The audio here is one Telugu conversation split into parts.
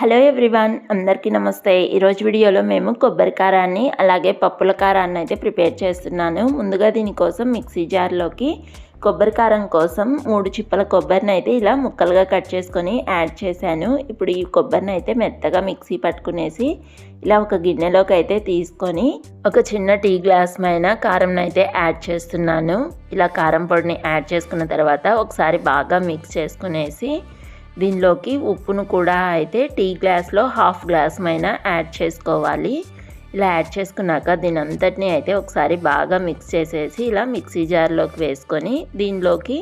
హలో ఎవ్రీవన్ అందరికీ నమస్తే. ఈరోజు వీడియోలో మేము కొబ్బరి కారాన్ని అలాగే పప్పుల కారాన్ని అయితే ప్రిపేర్ చేస్తున్నాను. ముందుగా దీనికోసం మిక్సీ జార్లోకి కొబ్బరి కారం కోసం మూడు చిప్పల కొబ్బరిని అయితే ఇలా ముక్కలుగా కట్ చేసుకొని యాడ్ చేశాను. ఇప్పుడు ఈ కొబ్బరిని అయితే మెత్తగా మిక్సీ పట్టుకునేసి ఇలా ఒక గిన్నెలోకి అయితే తీసుకొని ఒక చిన్న టీ గ్లాస్ పైన కారంని అయితే యాడ్ చేస్తున్నాను. ఇలా కారం పొడిని యాడ్ చేసుకున్న తర్వాత ఒకసారి బాగా మిక్స్ చేసుకునేసి దీనిలోకి ఉప్పును కూడా అయితే టీ గ్లాస్లో హాఫ్ గ్లాస్ మైన యాడ్ చేసుకోవాలి. ఇలా యాడ్ చేసుకున్నాక దీని అంతటిని అయితే ఒకసారి బాగా మిక్స్ చేసేసి ఇలా మిక్సీ జార్లోకి వేసుకొని దీనిలోకి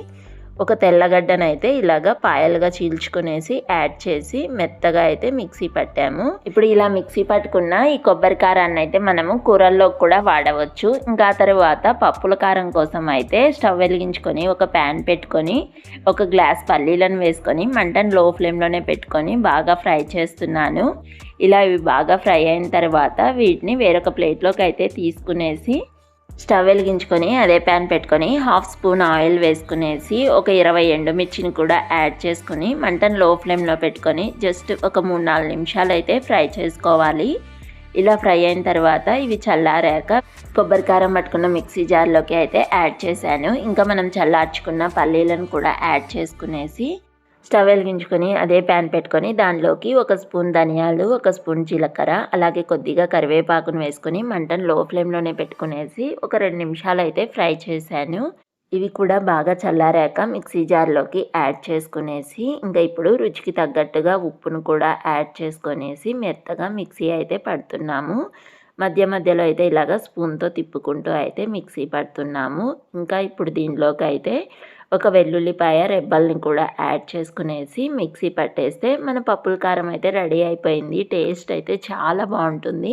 ఒక తెల్లగడ్డనైతే ఇలాగా పాయలుగా చీల్చుకునేసి యాడ్ చేసి మెత్తగా అయితే మిక్సీ పట్టాము. ఇప్పుడు ఇలా మిక్సీ పట్టుకున్న ఈ కొబ్బరి కారాన్ని అయితే మనము కూరల్లో కూడా వాడవచ్చు. ఇంకా తర్వాత పప్పుల కారం కోసం అయితే స్టవ్ వెలిగించుకొని ఒక ప్యాన్ పెట్టుకొని ఒక గ్లాస్ పల్లీలను వేసుకొని మంటను లో ఫ్లేమ్లోనే పెట్టుకొని బాగా ఫ్రై చేస్తున్నాను. ఇలా ఇవి బాగా ఫ్రై అయిన తర్వాత వీటిని వేరొక ప్లేట్లోకి అయితే తీసుకునేసి స్టవ్ వెలిగించుకొని అదే ప్యాన్ పెట్టుకొని హాఫ్ స్పూన్ ఆయిల్ వేసుకునేసి ఒక ఇరవై ఎండుమిర్చిని కూడా యాడ్ చేసుకుని మంటను లో ఫ్లేమ్లో పెట్టుకొని జస్ట్ ఒక మూడు నాలుగు నిమిషాలు అయితే ఫ్రై చేసుకోవాలి. ఇలా ఫ్రై అయిన తర్వాత ఇవి చల్లారాక కొబ్బరికారం పట్టుకున్న మిక్సీ జార్లోకి అయితే యాడ్ చేశాను. ఇంకా మనం చల్లార్చుకున్న పల్లీలను కూడా యాడ్ చేసుకునేసి స్టవ్ వెలిగించుకొని అదే ప్యాన్ పెట్టుకొని దానిలోకి ఒక స్పూన్ ధనియాలు ఒక స్పూన్ జీలకర్ర అలాగే కొద్దిగా కరివేపాకును వేసుకొని మంటను లో ఫ్లేమ్లోనే పెట్టుకునేసి ఒక రెండు నిమిషాలు అయితే ఫ్రై చేశాను. ఇవి కూడా బాగా చల్లారాక మిక్సీ జార్లోకి యాడ్ చేసుకునేసి ఇంకా ఇప్పుడు రుచికి తగ్గట్టుగా ఉప్పును కూడా యాడ్ చేసుకునేసి మెత్తగా మిక్సీ అయితే పడుతున్నాము. మధ్య మధ్యలో అయితే ఇలాగ స్పూన్తో తిప్పుకుంటూ అయితే మిక్సీ పడుతున్నాము. ఇంకా ఇప్పుడు దీనిలోకి అయితే ఒక వెల్లుల్లిపాయ రెబ్బల్ని కూడా యాడ్ చేసుకునేసి మిక్సీ పట్టేస్తే మన పప్పుల కారం అయితే రెడీ అయిపోయింది. టేస్ట్ అయితే చాలా బాగుంటుంది.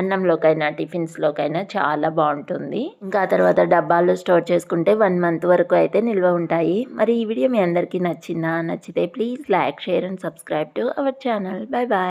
అన్నంలోకైనా టిఫిన్స్లోకైనా చాలా బాగుంటుంది. ఇంకా తర్వాత డబ్బాల్లో స్టోర్ చేసుకుంటే వన్ మంత్ వరకు అయితే నిల్వ ఉంటాయి. మరి ఈ వీడియో మీ అందరికీ నచ్చిందా? నచ్చితే please like share and subscribe to our channel. Bye bye.